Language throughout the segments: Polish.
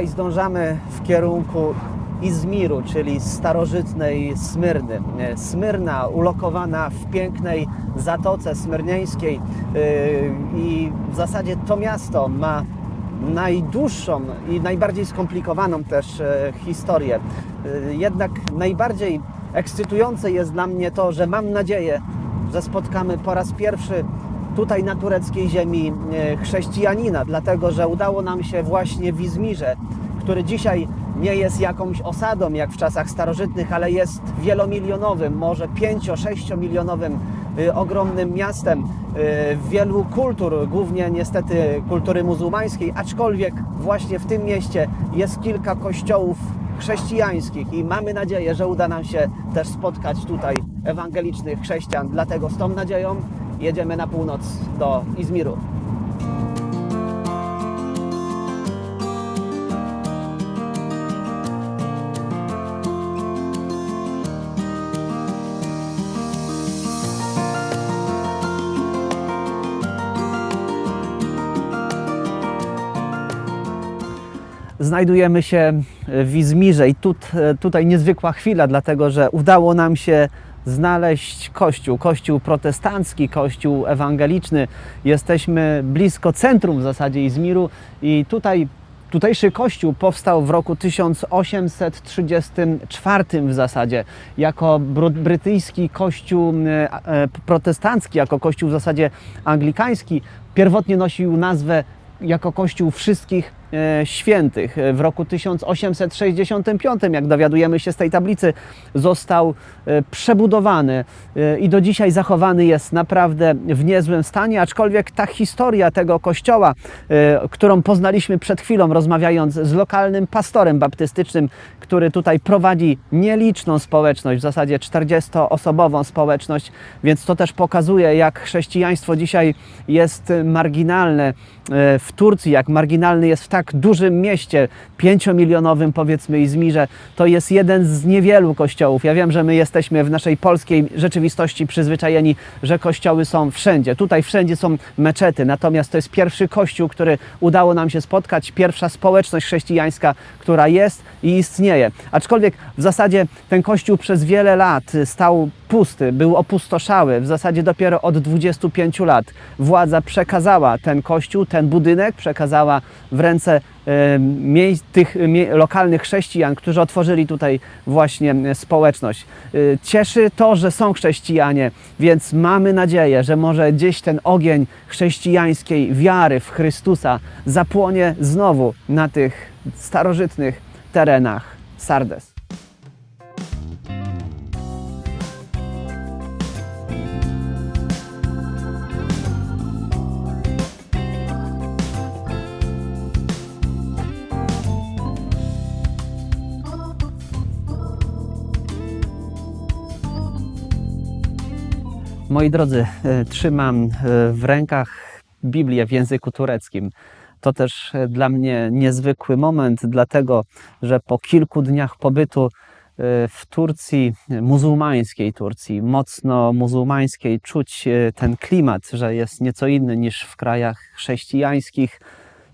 Dzisiaj zdążamy w kierunku Izmiru, czyli starożytnej Smyrny. E, Smyrna ulokowana w pięknej zatoce smyrnieńskiej yy, i w zasadzie to miasto ma najdłuższą i najbardziej skomplikowaną też e, historię. E, Jednak najbardziej ekscytujące jest dla mnie to, że mam nadzieję, że spotkamy po raz pierwszy tutaj na tureckiej ziemi e, chrześcijanina, dlatego że udało nam się właśnie w Izmirze, który dzisiaj nie jest jakąś osadą jak w czasach starożytnych, ale jest wielomilionowym, może 5-6 milionowym y, ogromnym miastem y, wielu kultur, głównie niestety kultury muzułmańskiej, aczkolwiek właśnie w tym mieście jest kilka kościołów chrześcijańskich i mamy nadzieję, że uda nam się też spotkać tutaj ewangelicznych chrześcijan. Dlatego z tą nadzieją jedziemy na północ do Izmiru. Znajdujemy się w Izmirze i tut, tutaj niezwykła chwila, dlatego że udało nam się znaleźć kościół, kościół protestancki, kościół ewangeliczny. Jesteśmy blisko centrum w zasadzie Izmiru i tutaj Tutejszy kościół powstał w roku 1834 w zasadzie jako brytyjski kościół e, e, protestancki, jako kościół w zasadzie anglikański. Pierwotnie nosił nazwę jako Kościół Wszystkich Świętych. E, W roku 1865, jak dowiadujemy się z tej tablicy, został e, przebudowany e, i do dzisiaj zachowany jest naprawdę w niezłym stanie, aczkolwiek ta historia tego kościoła, e, którą poznaliśmy przed chwilą, rozmawiając z lokalnym pastorem baptystycznym, który tutaj prowadzi nieliczną społeczność, w zasadzie 40-osobową społeczność, więc to też pokazuje, jak chrześcijaństwo dzisiaj jest marginalne e, w Turcji, jak marginalny jest w tak dużym mieście, pięciomilionowym powiedzmy Izmirze. To jest jeden z niewielu kościołów. Ja wiem, że my jesteśmy w naszej polskiej rzeczywistości przyzwyczajeni, że kościoły są wszędzie. Tutaj wszędzie są meczety, natomiast to jest pierwszy kościół, który udało nam się spotkać, pierwsza społeczność chrześcijańska, która jest i istnieje. Aczkolwiek w zasadzie ten kościół przez wiele lat stał pusty, był opustoszały. W zasadzie dopiero od 25 lat władza przekazała ten kościół, ten budynek, przekazała w ręce e, tych lokalnych chrześcijan, którzy otworzyli tutaj właśnie e, społeczność. E, Cieszy to, że są chrześcijanie, więc mamy nadzieję, że może gdzieś ten ogień chrześcijańskiej wiary w Chrystusa zapłonie znowu na tych starożytnych terenach Sardes. Moi drodzy, e, trzymam e, w rękach Biblię w języku tureckim. To też e, dla mnie niezwykły moment, dlatego że po kilku dniach pobytu w Turcji, muzułmańskiej Turcji, mocno muzułmańskiej, czuć ten klimat, że jest nieco inny niż w krajach chrześcijańskich.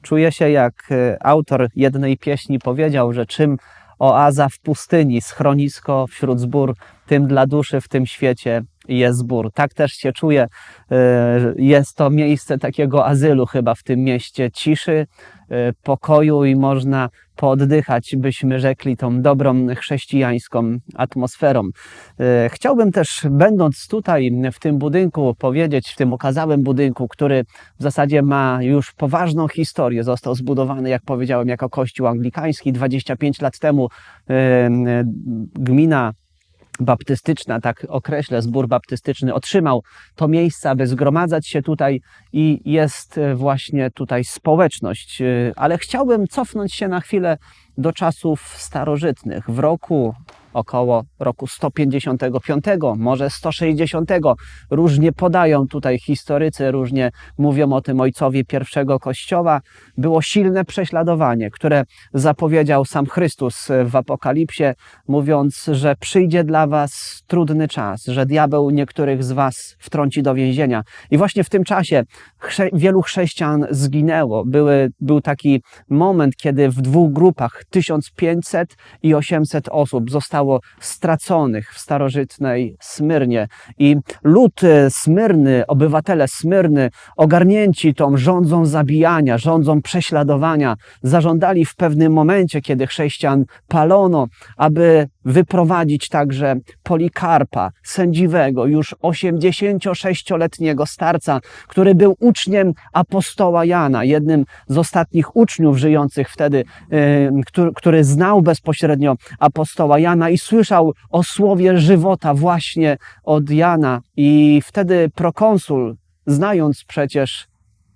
Czuję się jak autor jednej pieśni powiedział, że czym oaza w pustyni, schronisko wśród zbór, tym dla duszy w tym świecie jest zbór. Tak też się czuję. E, Jest to miejsce takiego azylu chyba w tym mieście ciszy, e, pokoju i można pooddychać, byśmy rzekli, tą dobrą chrześcijańską atmosferą. E, Chciałbym też, będąc tutaj w tym budynku, powiedzieć, w tym okazałym budynku, który w zasadzie ma już poważną historię, został zbudowany, jak powiedziałem, jako kościół anglikański 25 lat temu. Gmina baptystyczna, tak określę, zbór baptystyczny otrzymał to miejsce, aby zgromadzać się tutaj i jest e, właśnie tutaj społeczność. E, Ale chciałbym cofnąć się na chwilę do czasów starożytnych. W roku około roku 155, może 160. Różnie podają tutaj historycy, różnie mówią o tym ojcowie pierwszego kościoła. Było silne prześladowanie, które zapowiedział sam Chrystus w Apokalipsie, mówiąc, że przyjdzie dla was trudny czas, że diabeł niektórych z was wtrąci do więzienia. I właśnie w tym czasie chrze wielu chrześcijan zginęło. Były, był taki moment, kiedy w dwóch grupach 1500 i 800 osób zostało straconych w starożytnej Smyrnie. I lud e, Smyrny, obywatele Smyrny, ogarnięci tą rządzą zabijania, rządzą prześladowania, zażądali w pewnym momencie, kiedy chrześcijan palono, aby wyprowadzić także Polikarpa, sędziwego, już 86-letniego starca, który był uczniem apostoła Jana, jednym z ostatnich uczniów żyjących wtedy, który, który znał bezpośrednio apostoła Jana i słyszał o słowie żywota właśnie od Jana. I wtedy prokonsul, znając przecież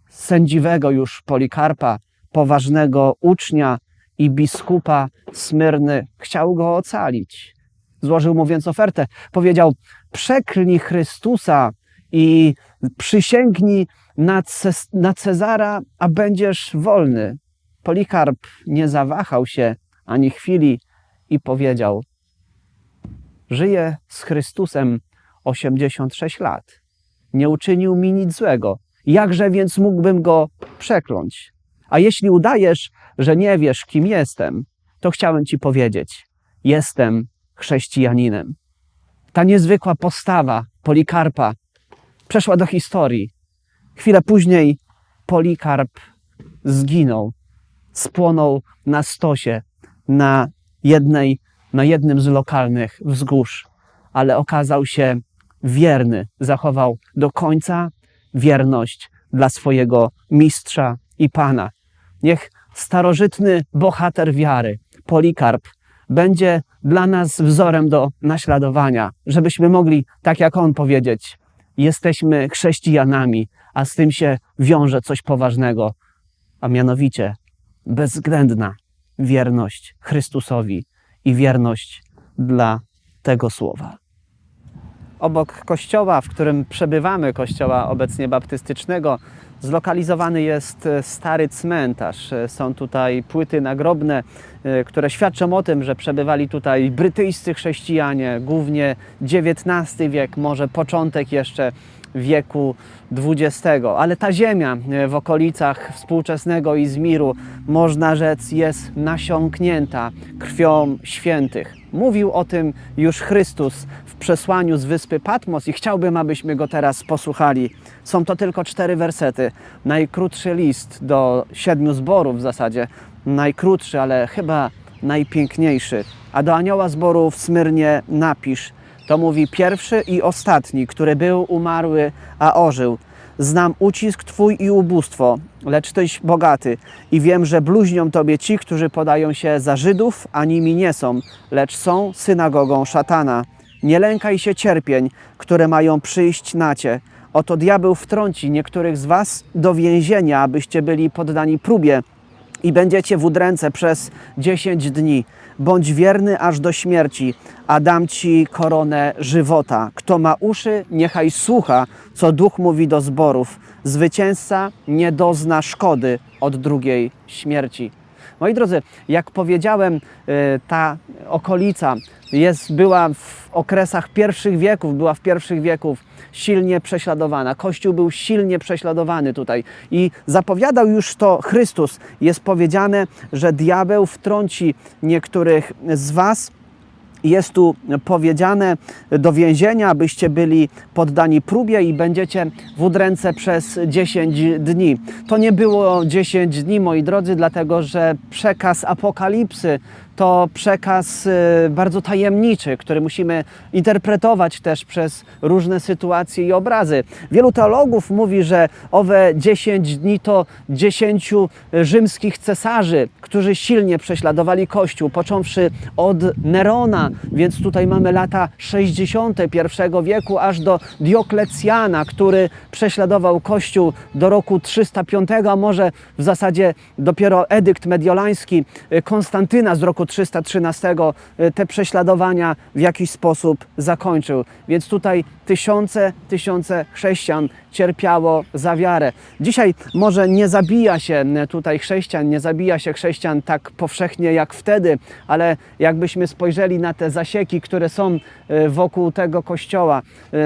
sędziwego już Polikarpa, poważnego ucznia i biskupa Smyrny, chciał go ocalić. Złożył mu więc ofertę. Powiedział: Przeklnij Chrystusa i przysięgnij na, Ces na Cezara, a będziesz wolny. Polikarp nie zawahał się ani chwili i powiedział: Żyję z Chrystusem 86 lat. Nie uczynił mi nic złego. Jakże więc mógłbym go przekląć? A jeśli udajesz, że nie wiesz, kim jestem, to chciałem ci powiedzieć: jestem chrześcijaninem. Ta niezwykła postawa Polikarpa przeszła do historii. Chwilę później Polikarp zginął, spłonął na stosie, na, jednej, na jednym z lokalnych wzgórz, ale okazał się wierny, zachował do końca wierność dla swojego mistrza i pana. Niech starożytny bohater wiary, Polikarp, będzie dla nas wzorem do naśladowania, żebyśmy mogli, tak jak on powiedzieć, jesteśmy chrześcijanami, a z tym się wiąże coś poważnego, a mianowicie bezwzględna wierność Chrystusowi i wierność dla tego słowa. Obok kościoła, w którym przebywamy, kościoła obecnie baptystycznego, zlokalizowany jest e, stary cmentarz. E, Są tutaj płyty nagrobne, e, które świadczą o tym, że przebywali tutaj brytyjscy chrześcijanie, głównie XIX wiek, może początek jeszcze wieku XX. Ale ta ziemia e, w okolicach współczesnego Izmiru, można rzec, jest nasiąknięta krwią świętych. Mówił o tym już Chrystus w przesłaniu z wyspy Patmos i chciałbym, abyśmy go teraz posłuchali. Są to tylko cztery wersety. Najkrótszy list do siedmiu zborów w zasadzie. Najkrótszy, ale chyba najpiękniejszy. A do anioła zboru w Smyrnie napisz. To mówi pierwszy i ostatni, który był umarły, a ożył. Znam ucisk Twój i ubóstwo, lecz Tyś bogaty i wiem, że bluźnią Tobie ci, którzy podają się za Żydów, a nimi nie są, lecz są synagogą szatana. Nie lękaj się cierpień, które mają przyjść na Cię. Oto diabeł wtrąci niektórych z Was do więzienia, abyście byli poddani próbie i będziecie w udręce przez 10 dni. Bądź wierny aż do śmierci, a dam ci koronę żywota. Kto ma uszy, niechaj słucha, co duch mówi do zborów. Zwycięzca nie dozna szkody od drugiej śmierci. Moi drodzy, jak powiedziałem, y, ta okolica jest, była w okresach pierwszych wieków, była w pierwszych wieków silnie prześladowana. Kościół był silnie prześladowany tutaj i zapowiadał już to Chrystus. Jest powiedziane, że diabeł wtrąci niektórych z was jest tu powiedziane do więzienia, abyście byli poddani próbie i będziecie w udręce przez 10 dni. To nie było 10 dni, moi drodzy, dlatego że przekaz apokalipsy to przekaz y, bardzo tajemniczy, który musimy interpretować też przez różne sytuacje i obrazy. Wielu teologów mówi, że owe 10 dni to 10 rzymskich cesarzy, którzy silnie prześladowali Kościół, począwszy od Nerona, więc tutaj mamy lata 60. I wieku, aż do Dioklecjana, który prześladował Kościół do roku 305, a może w zasadzie dopiero edykt mediolański y, Konstantyna z roku 313 e, te prześladowania w jakiś sposób zakończył. Więc tutaj tysiące, tysiące chrześcijan cierpiało za wiarę. Dzisiaj może nie zabija się tutaj chrześcijan, nie zabija się chrześcijan tak powszechnie jak wtedy, ale jakbyśmy spojrzeli na te zasieki, które są e, wokół tego kościoła, e,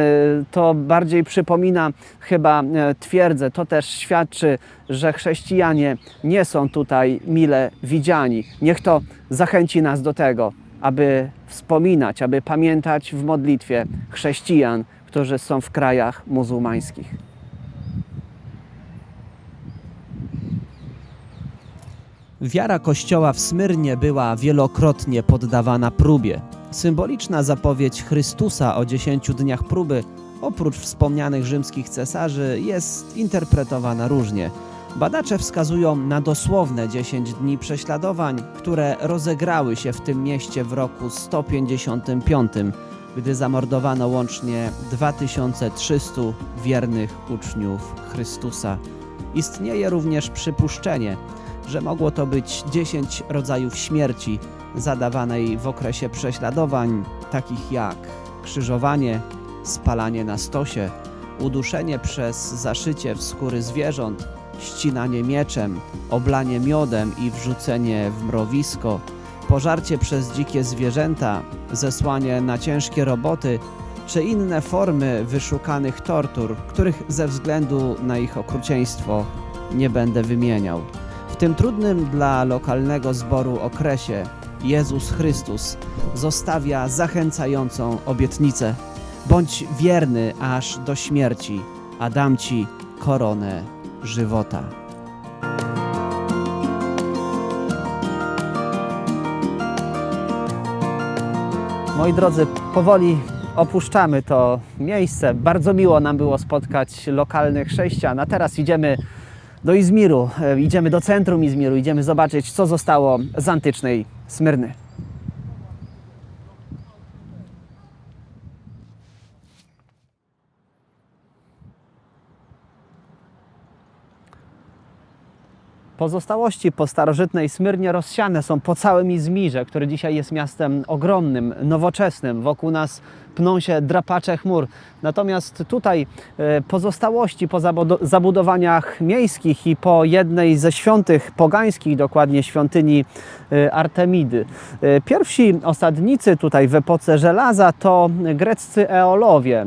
to bardziej przypomina chyba e, twierdzę, to też świadczy, że chrześcijanie nie są tutaj mile widziani. Niech to zachęci nas do tego, aby wspominać, aby pamiętać w modlitwie chrześcijan, którzy są w krajach muzułmańskich. Wiara Kościoła w Smyrnie była wielokrotnie poddawana próbie. Symboliczna zapowiedź Chrystusa o dziesięciu dniach próby, oprócz wspomnianych rzymskich cesarzy, jest interpretowana różnie. Badacze wskazują na dosłowne 10 dni prześladowań, które rozegrały się w tym mieście w roku 155, gdy zamordowano łącznie 2300 wiernych uczniów Chrystusa. Istnieje również przypuszczenie, że mogło to być 10 rodzajów śmierci zadawanej w okresie prześladowań, takich jak krzyżowanie, spalanie na stosie, uduszenie przez zaszycie w skóry zwierząt, ścinanie mieczem, oblanie miodem i wrzucenie w mrowisko, pożarcie przez dzikie zwierzęta, zesłanie na ciężkie roboty czy inne formy wyszukanych tortur, których ze względu na ich okrucieństwo nie będę wymieniał. W tym trudnym dla lokalnego zboru okresie Jezus Chrystus zostawia zachęcającą obietnicę: bądź wierny aż do śmierci, a dam ci koronę żywota. Moi drodzy, powoli opuszczamy to miejsce. Bardzo miło nam było spotkać lokalnych chrześcijan, a teraz idziemy do Izmiru, e, idziemy do centrum Izmiru, idziemy zobaczyć, co zostało z antycznej Smyrny. Pozostałości po starożytnej Smyrnie rozsiane są po całym Izmirze, który dzisiaj jest miastem ogromnym, nowoczesnym. Wokół nas pną się drapacze chmur. Natomiast tutaj e, pozostałości po zabudo- zabudowaniach miejskich i po jednej ze świątych pogańskich, dokładnie świątyni e, Artemidy. E, Pierwsi osadnicy tutaj w epoce żelaza to greccy Eolowie.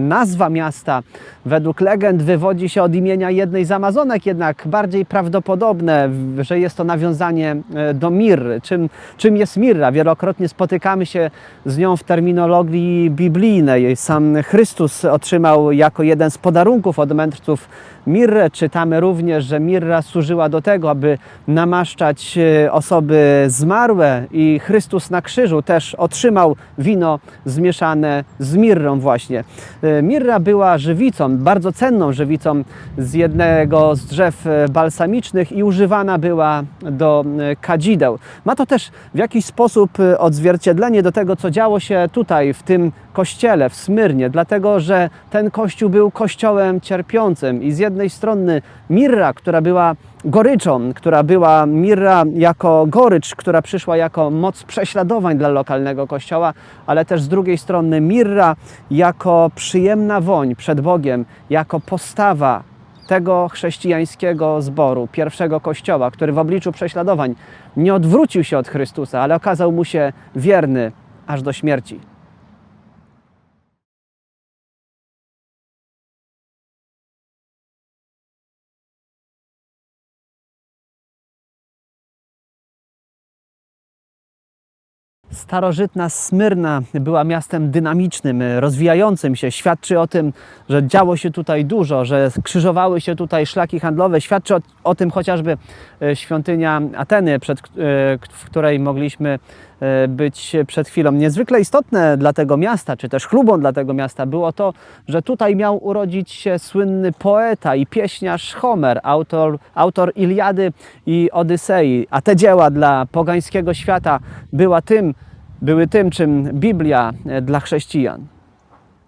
Nazwa miasta według legend wywodzi się od imienia jednej z Amazonek, jednak bardziej prawdopodobne, że jest to nawiązanie e, do Mirry. Czym, czym jest Mirra? Wielokrotnie spotykamy się z nią w terminologii biblijnej. Sam Chrystus otrzymał jako jeden z podarunków od mędrców mirrę. Czytamy również, że mirra służyła do tego, aby namaszczać e, osoby zmarłe i Chrystus na krzyżu też otrzymał wino zmieszane z mirrą właśnie. E, Mirra była żywicą, bardzo cenną żywicą z jednego z drzew e, balsamicznych i używana była do e, kadzideł. Ma to też w jakiś sposób e, odzwierciedlenie do tego, co działo się tutaj, w tym kościele, w Smyrnie, dlatego że ten kościół był kościołem cierpiącym i z jednej strony mirra, która była goryczą, która była mirra jako gorycz, która przyszła jako moc prześladowań dla lokalnego kościoła, ale też z drugiej strony mirra jako przyjemna woń przed Bogiem, jako postawa tego chrześcijańskiego zboru, pierwszego kościoła, który w obliczu prześladowań nie odwrócił się od Chrystusa, ale okazał mu się wierny aż do śmierci. Starożytna Smyrna była miastem dynamicznym, rozwijającym się. Świadczy o tym, że działo się tutaj dużo, że krzyżowały się tutaj szlaki handlowe. Świadczy o, o tym chociażby e, świątynia Ateny, przed, e, w której mogliśmy e, być przed chwilą. Niezwykle istotne dla tego miasta, czy też chlubą dla tego miasta było to, że tutaj miał urodzić się słynny poeta i pieśniarz Homer, autor, autor Iliady i Odysei. A te dzieła dla pogańskiego świata była tym, były tym, czym Biblia dla chrześcijan.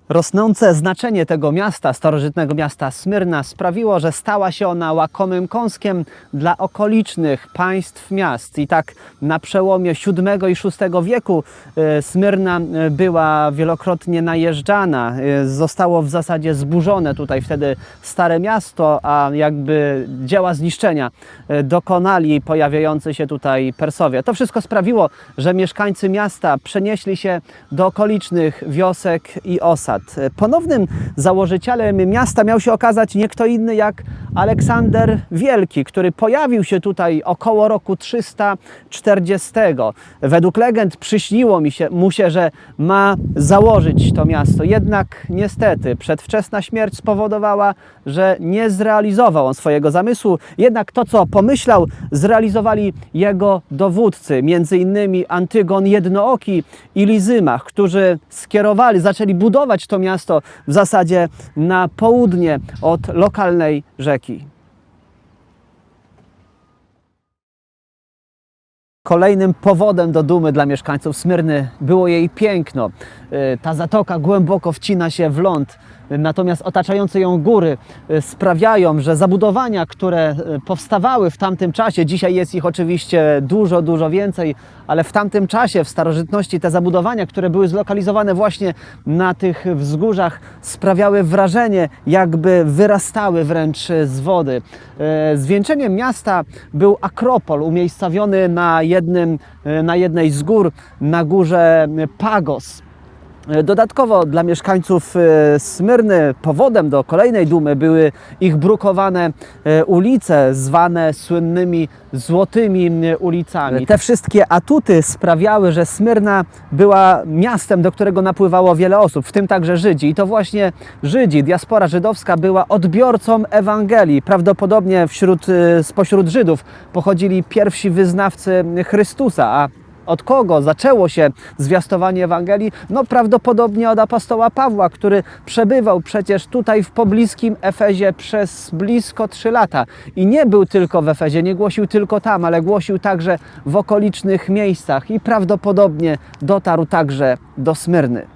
Rosnące znaczenie tego miasta, starożytnego miasta Smyrna, sprawiło, że stała się ona łakomym kąskiem dla okolicznych państw miast. I tak na przełomie VII i VI wieku e, Smyrna e, była wielokrotnie najeżdżana. E, Zostało w zasadzie zburzone tutaj wtedy stare miasto, a jakby dzieła zniszczenia dokonali pojawiający się tutaj Persowie. To wszystko sprawiło, że mieszkańcy miasta przenieśli się do okolicznych wiosek i osad. Ponownym założycielem miasta miał się okazać nie kto inny jak Aleksander Wielki, który pojawił się tutaj około roku 340. Według legend przyśniło mi się, mu się, że ma założyć to miasto. Jednak niestety przedwczesna śmierć spowodowała, że nie zrealizował on swojego zamysłu. Jednak to, co pomyślał, zrealizowali jego dowódcy, między innymi Antygon Jednooki i Lizymach, którzy skierowali, zaczęli budować to miasto w zasadzie na południe od lokalnej rzeki. Kolejnym powodem do dumy dla mieszkańców Smyrny było jej piękno. Y, Ta zatoka głęboko wcina się w ląd, natomiast otaczające ją góry y, sprawiają, że zabudowania, które y, powstawały w tamtym czasie, dzisiaj jest ich oczywiście dużo, dużo więcej, ale w tamtym czasie, w starożytności, te zabudowania, które były zlokalizowane właśnie na tych wzgórzach, sprawiały wrażenie, jakby wyrastały wręcz z wody. E, Zwieńczeniem miasta był Akropol, umiejscowiony na, jednym, e, na jednej z gór, na górze Pagos. E, Dodatkowo dla mieszkańców e, Smyrny powodem do kolejnej dumy były ich brukowane e, ulice, zwane słynnymi złotymi ulicami. Te wszystkie atuty sprawiały, że Smyrna była miastem, do którego napływało wiele osób, w tym także Żydzi. I to właśnie Żydzi, diaspora żydowska była odbiorcą Ewangelii. Prawdopodobnie wśród, spośród Żydów pochodzili pierwsi wyznawcy Chrystusa, a od kogo zaczęło się zwiastowanie Ewangelii? No prawdopodobnie od apostoła Pawła, który przebywał przecież tutaj w pobliskim Efezie przez blisko trzy lata. I nie był tylko w Efezie, nie głosił tylko tam, ale głosił także w okolicznych miejscach i prawdopodobnie dotarł także do Smyrny.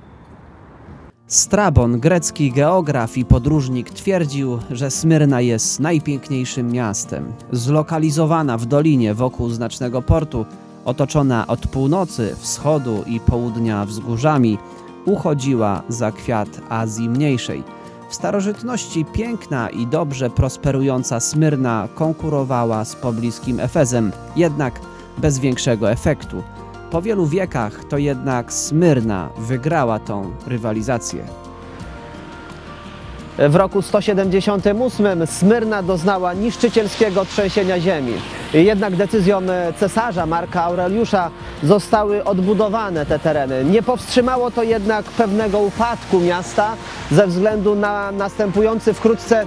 Strabon, grecki geograf i podróżnik, twierdził, że Smyrna jest najpiękniejszym miastem. Zlokalizowana w dolinie wokół znacznego portu, otoczona od północy, wschodu i południa wzgórzami, uchodziła za kwiat Azji Mniejszej. W starożytności piękna i dobrze prosperująca Smyrna konkurowała z pobliskim Efezem, jednak bez większego efektu. Po wielu wiekach to jednak Smyrna wygrała tą rywalizację. W roku 178 Smyrna doznała niszczycielskiego trzęsienia ziemi. Jednak decyzją cesarza Marka Aureliusza zostały odbudowane te tereny. Nie powstrzymało to jednak pewnego upadku miasta ze względu na następujący wkrótce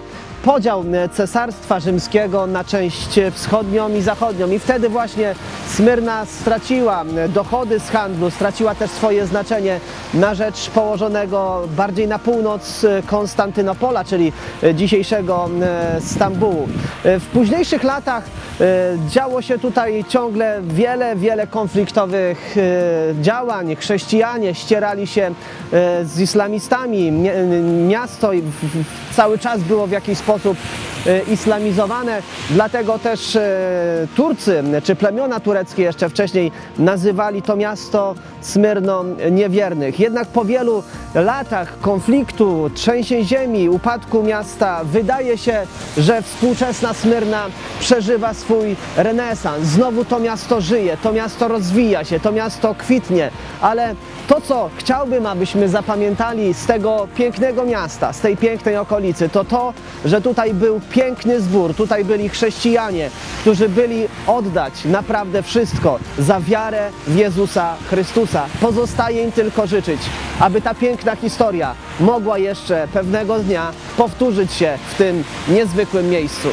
podział cesarstwa rzymskiego na część wschodnią i zachodnią. I wtedy właśnie Smyrna straciła dochody z handlu, straciła też swoje znaczenie na rzecz położonego bardziej na północ Konstantynopola, czyli dzisiejszego e, Stambułu. E, W późniejszych latach e, działo się tutaj ciągle wiele, wiele konfliktowych działań. Chrześcijanie ścierali się z islamistami. Miasto cały czas było w jakiś sposób e, islamizowane, dlatego też e, Turcy czy plemiona tureckie jeszcze wcześniej nazywali to miasto Smyrną niewiernych. Jednak po wielu latach konfliktu, trzęsień ziemi, upadku miasta, wydaje się, że współczesna Smyrna przeżywa swój renesans. Znowu to miasto żyje, to miasto rozwija się, to miasto kwitnie, ale to, co chciałbym, abyśmy zapamiętali z tego pięknego miasta, z tej pięknej okolicy, to to, że tutaj był piękny zbór, tutaj byli chrześcijanie, którzy byli oddać naprawdę wszystko za wiarę w Jezusa Chrystusa. Pozostaje im tylko życzyć, aby ta piękna historia mogła jeszcze pewnego dnia powtórzyć się w tym niezwykłym miejscu.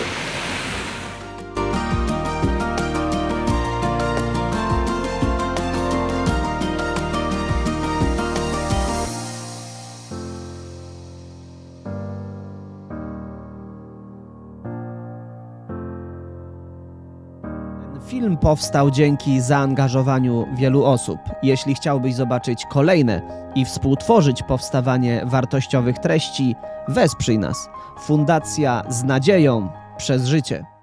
Powstał dzięki zaangażowaniu wielu osób. Jeśli chciałbyś zobaczyć kolejne i współtworzyć powstawanie wartościowych treści, wesprzyj nas. Fundacja z nadzieją przez życie.